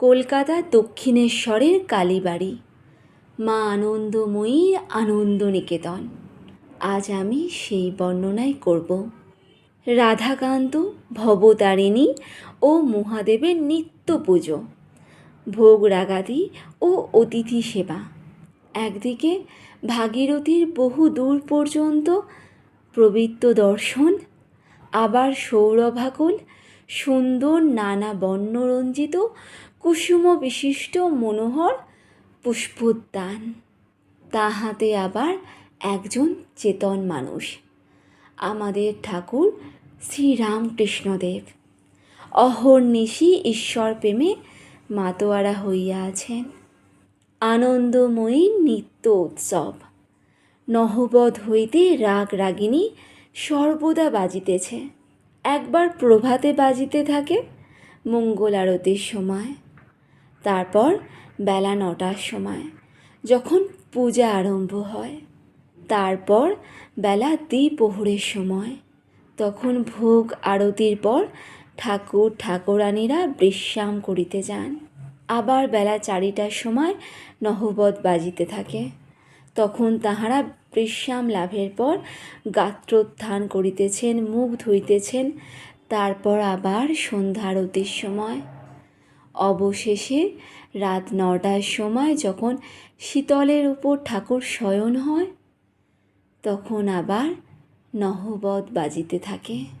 কলকাতা দক্ষিণেশ্বরের কালীবাড়ি। মা আনন্দময়ীর আনন্দ নিকেতন আজ আমি সেই বর্ণনাই করব। রাধাকান্ত, ভবতারিণী ও মহাদেবের নিত্য পুজো, ভোগ রাগাদি ও অতিথি সেবা। একদিকে ভাগীরথীর বহু দূর পর্যন্ত পবিত্র দর্শন, আবার সৌরভাকুল, সুন্দর নানা বর্ণরঞ্জিত কুসুম বিশিষ্ট মনোহর পুষ্পোদ্যান। তাহাতে আবার একজন চেতন মানুষ। আমাদের ঠাকুর শ্রীরামকৃষ্ণদেব। অহর্নিশি ঈশ্বর প্রেমে মাতোয়ারা হইয়া আছেন। আনন্দময়ী নিত্য উৎসব। নহবধ হইতে রাগ রাগিনী সর্বদা বাজিতেছে। একবার প্রভাতে বাজিতে থাকে মঙ্গল আরতির সময়। তারপর বেলা নটার সময়, যখন পূজা আরম্ভ হয়। তারপর বেলা দ্বিপ্রহরের সময়, তখন ভোগ আরতির পর ঠাকুর ঠাকুরানীরা বিশ্রাম করিতে যান। আবার বেলা চারিটার সময় নহবত বাজিতে থাকে। তখন তাহারা বিশ্রাম লাভের পর গাত্রোত্থান করিতেছেন, মুখ ধুইতেছেন। তারপর আবার সন্ধ্যারতির সময় অবশেষে রাত নটার সময় যখন শীতলের উপর ঠাকুর শয়ন হয়, তখন আবার নহবত বাজিতে থাকে।